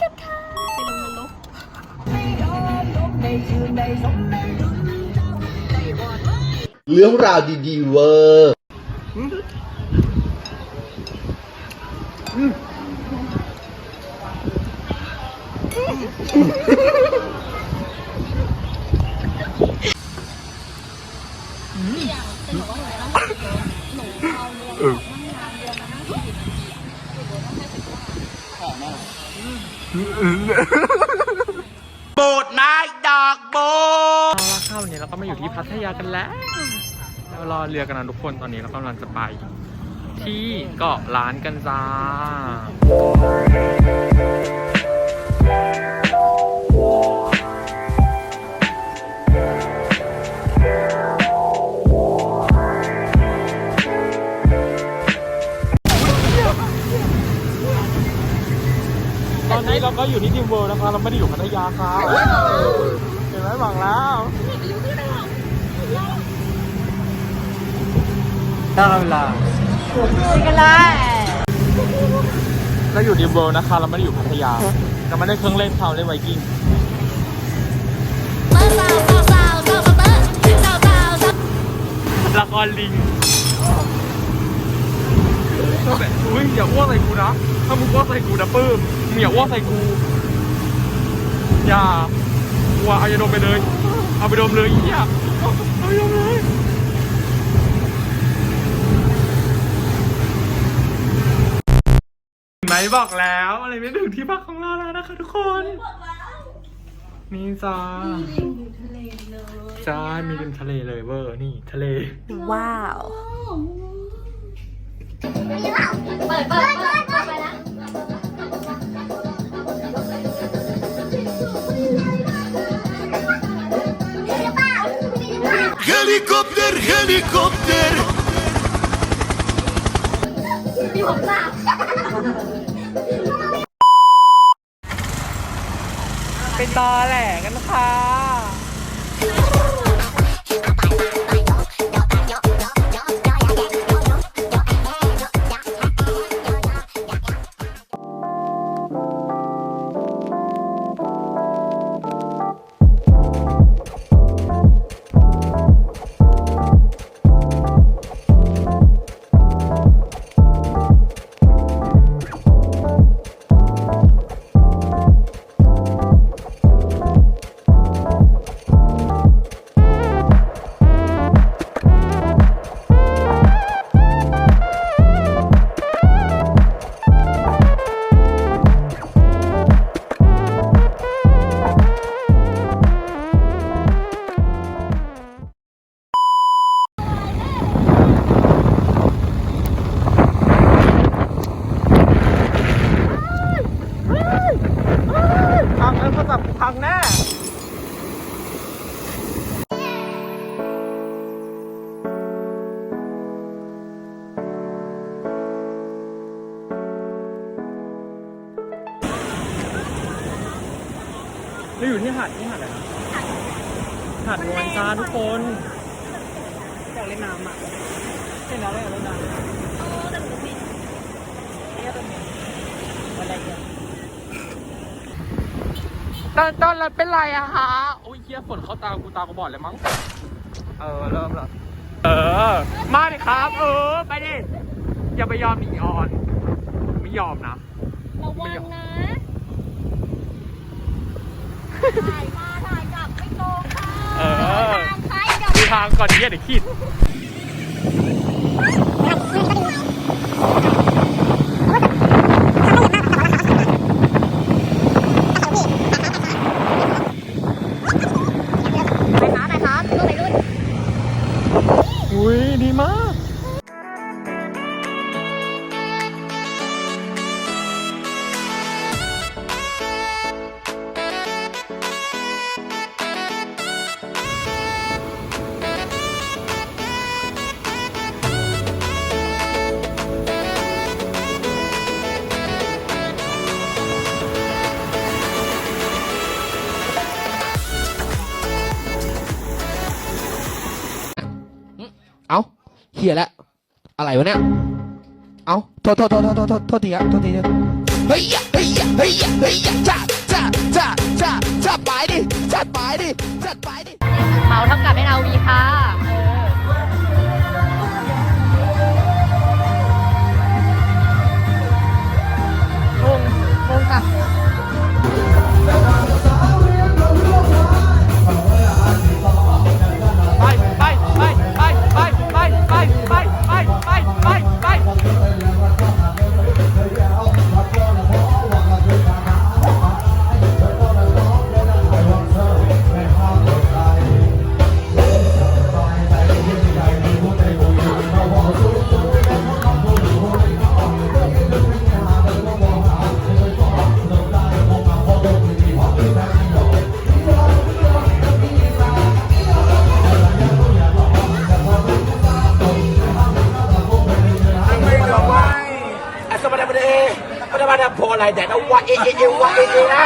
กันค่ะไปลงนรกเรื่องราวดีๆเวอร์ โบดนายดอกโบเอาละค่ะวันนี้เราก็มาอยู่ที่พัทยากันแล้วเรารอเรือกันนะทุกคนตอนนี้เรากำลังจะไป ที่เกาะล้านกันจ้า อนนี้เราก็อยู่ที่ดิมเวิลด์นะคะเราไม่ได้อยู่พัทยาค่ะเห็นไหมบอกแล้วได้เวลาไปกันเลยเราอยู่ดิมเวิลด์นะคะเราไม่ได้อยู่พัทยาเราไม่ได้เครื่องเล่นเขาเล่นไวกิ้งเบอร์สาวสาวสาวสาวเบอร์สาวสาวสาวละครลิงแบบอุ้ยอย่าอ้วกใส่กูนะ ถ้ามึงอ้วกใส่กูนะปื้ม มึงอย่าอ้วกใส่กู อย่ากลัวเอายาดมไปเลย เอาไปดมเลยเหี้ยเอาเอาไปดมเลยเห็นไหมบอกแล้วอะไรไม่ถึงที่พักของเราแล้วนะคะทุกคน นี่จ้าจ้ามีริมทะเลเลยเวอร์นี่ทะเล ว้าวเปิดเปิด Helikopter helikopter มีผมสา เราอยู่ที่หาดที่หาดอะไรนะหาดนวลจ้าทุกคนอยากเล่นน้ำอะเล่นน้ำเล่นน้ำตอนตอนเราเป็นไรอะคะโอ้ยเฮียฝนเข้าตากูตากูบอดเลยมั้ง เออ เริ่มแล้วเออ มาดิครับ เออ ไปดิ อย่าไปยอมหนีออน ไม่ยอมนะ ระวังนะ ถ่ายมาถ่ายกลับไม่โกงค่ะเออ ทางซ้ายกับดูทางก่อนเฮียเดี๋ยวคิดไป ฮียแล้วอะไรวะเนี่ยเอ้าโทษโทษโทษโทษโทษโทษทีครับโทษทีครับเฮ้ยเฮ้ยเฮ้ยเฮ้ยจัดจัดจัดจัดจัดไปดิจัดไปดิจัดไปดิเมาเท่ากับเป็นเอาวีค่ะ อะไรแต่เอาวะเอเอเอวะเอเอนะ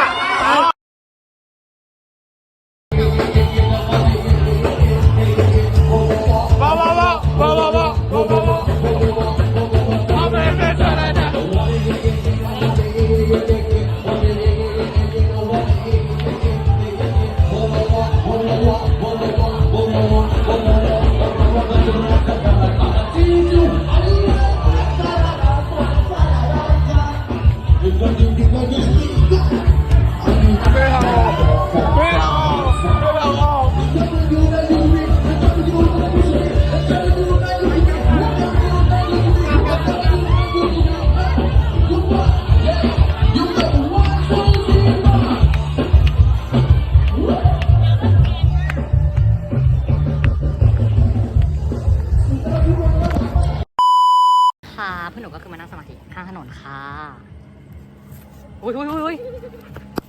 อุ้ยอุ้ยอุ้ยอุ้ย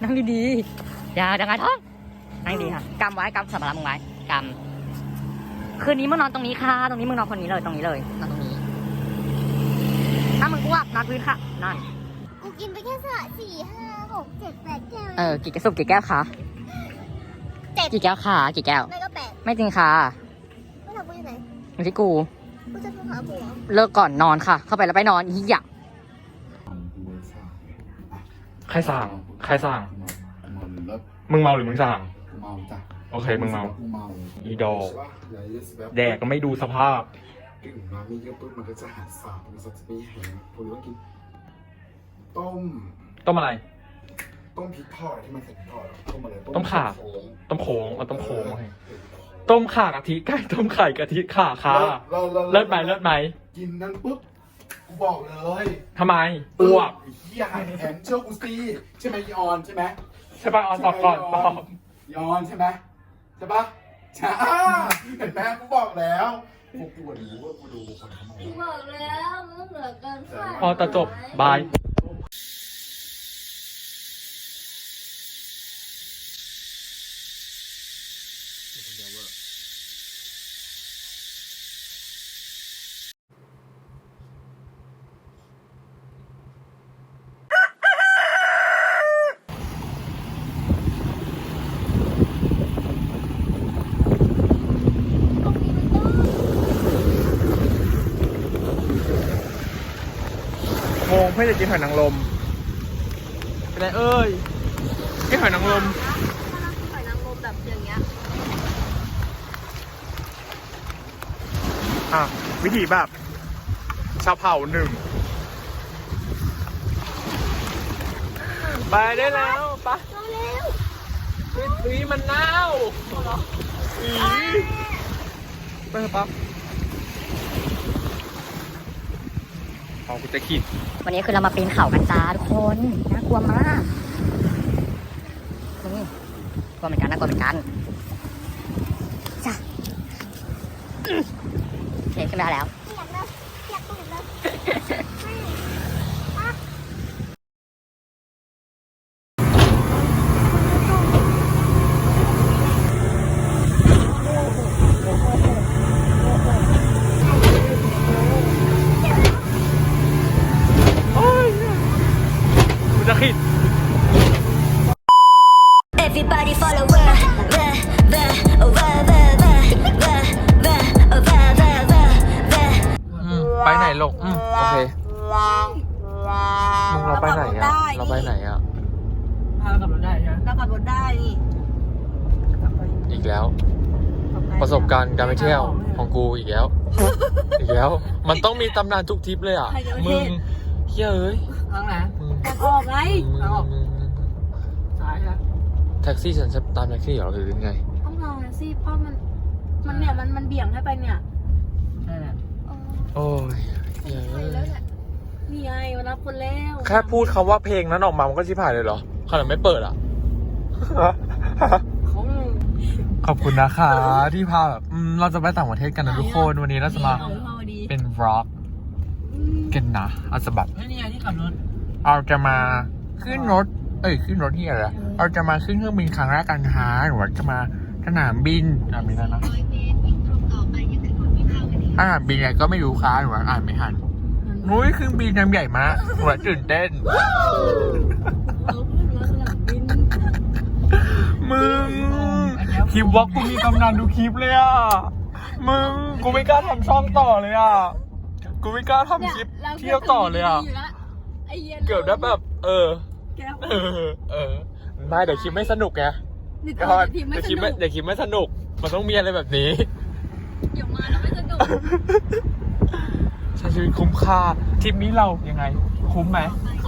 นั่งดีๆอย่าดังไงท้องนั่งดีค่ะกำไว้กำสัมภาระมึงไว้กำคืนนี้มึงนอนตรงนี้ค่ะ ตรงนี้มึงนอนคนนี้เลยตรงนี้เลยนอนตรงนี้ ถ้ามึงอ้วกนอนพื้นค่ะนั่นกูกินไปแค่สะสี่ห้าหกเจ็ดแปดแก้วเออกี่แก้วสุกกี่แก้วคะเจ็ดกี่แก้วค่ะกี่แก้ว ไม่ก็แปดไม่จริงค่ะไม่ทำกูอยู่ไหนอยู่ที่กูกูจะโทรหาผัวเลิกก่อนนอนค่ะ เข้าไปแล้วไปนอนอีหยะ ใครสั่ง ใครสั่งเมาแล้วมึงเมาหรือมึงสั่ง เมาจ้ะโอเค มึงเมากูเมาอีดอกใช่ปะแล้วเยสบบแดกก็ไม่ดูสภาพ ดื่มมามีเยอะปุ๊บมันก็จะหาสาบมันก็จะมีแห้งผมต้องกิน ต้ม ต้มอะไร ต้มพริกทอดที่มันใส่พริกทอดอะต้มอะไรต้มข่าโค้งต้มโค้งเอาต้มโค้งโอเคเออต้มข่ากะทิไก่ต้มไข่กะทิข่าค่ะเลิศเลิศไหมเลิศไหม กินนั้นปุ๊บ กูบอกเลยทำไมอ้วกไอ้เหี้ยหายแขนเชื่อกูสิใช่ไหมยอนใช่ไหมใช่ป่ะออนตอบก่อนตอบยอนใช่ไหมใช่ปะใช่เห็นไหมกูบอกแล้วกูปวดรู้ว่ากูดูคนทำไมกูบอกแล้วมึงเหลือเกินค่าพอตะจบบาย งง เพื่อจะกินหอยนางรมเป็นไรเอ้ยกินหอยนางรมหอยนางรมแบบอย่างเงี้ยอะวิธีแบบชาวเผ่าหนึ่งไปได้แล้วปะเร็ววีมันเน่าอีไปเถอะปั๊บ เอากูจะขีดวันนี้คือเรามาปีนเขากันจ้าทุกคนน่ากลัวมากนี่กลัวเหมือนกันน่ากลัวเหมือนกันจ้ะอืมโอเคขึ้นมาแล้วๆอยากเลยอยากตูดเลย ขีด Everybody follow where, where, where, oh, where, where, where, where, where, oh, where, where, where. ลงอืมโอเคมึงเราไปไหนอะเราไปไหนอะพาเราขับรถได้ใช่ไหมเราขับรถได้นี่อีกแล้ว ประสบการณ์การไปเที่ยวของกูอีกแล้ว อีกแล้ว มันต้องมีตำนานทุกทริปเลยอะ มึงเฮ้ยเอ้ยทางไหนมึง อยากออกไงมึงมึงมึงซ้ายนะแท็กซี่ฉันจะตามแท็กซี่เหรอหรือยังไง ต้องรอนะสิเพราะมัน มันเนี่ยมันมันเบี่ยงให้ไปเนี่ยใช่แหละโอ้ยเฮ้ยไปเอ้แล้วยเนี่ยนี่ไงมารับคนแล้วแค่พูดคำว่าเพลงนั้นออกมามันก็ชิบหายเลยเหรอขนาดไม่เปิดอะ เขาขอบคุณนะคะที่พาแบบอืมเราจะไปต่างประเทศกันนะทุกคนวันนี้เราจะมา เอาพอดีเป็นวล็อกกันนะอาจจะแบบไม่นี่ไงที่ขับรถ เราจะมาขึ้นรถ เอ้ยขึ้นรถที่อะไรอะเราจะมาขึ้นเครื่องบินครั้งแรกกันฮะหรือว่าจะมาสนามบินอ่านไม่ได้นะสนามบินอะไรก็ไม่รู้ค้าหรือว่าอ่านไม่ทันนุ้ยเครื่องบินยังใหญ่มากหนูตื่นเต้นเออเพื่อนมาสนามบินมึงคลิปวอล์กกูมีตำนานดูคลิปเลยอะ มึงกูไม่กล้าทำช่องต่อเลยอะ กูไม่กล้าทำคลิปเที่ยวต่อเลยอะไอ้ เหี้ยเกือบได้แบบเออ แก้วเออ เออ ไม่เดี๋ยวคลิปไม่สนุกไงนี่เดี๋ยวตอนเดี๋ทียวมคลิปไม่ไม่สนุกเดี๋ยวคลิปไม่สนุก มันต้องมีอะไรแบบนี้ เดี๋ยวมาแล้วไม่สนุกใช้ชีวิตคุ้มค่าทริปนี้เรายังไง คุ้มไหม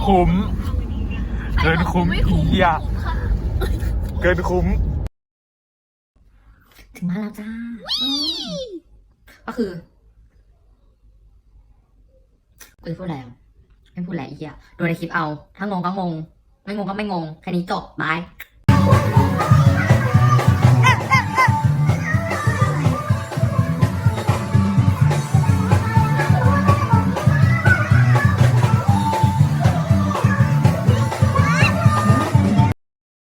คุ้ม เกินคุ้มไม่คุ้มเหี้ย คุ้มค่ะ เกินคุ้ม ถึงบ้านแล้วจ้าก็คือกูจะพูดอะไรอะ ไม่พูดอะไรอีกอะดูในคลิปเอา ถ้างงก็งง ไม่งงก็ไม่งง แค่นี้จบบาย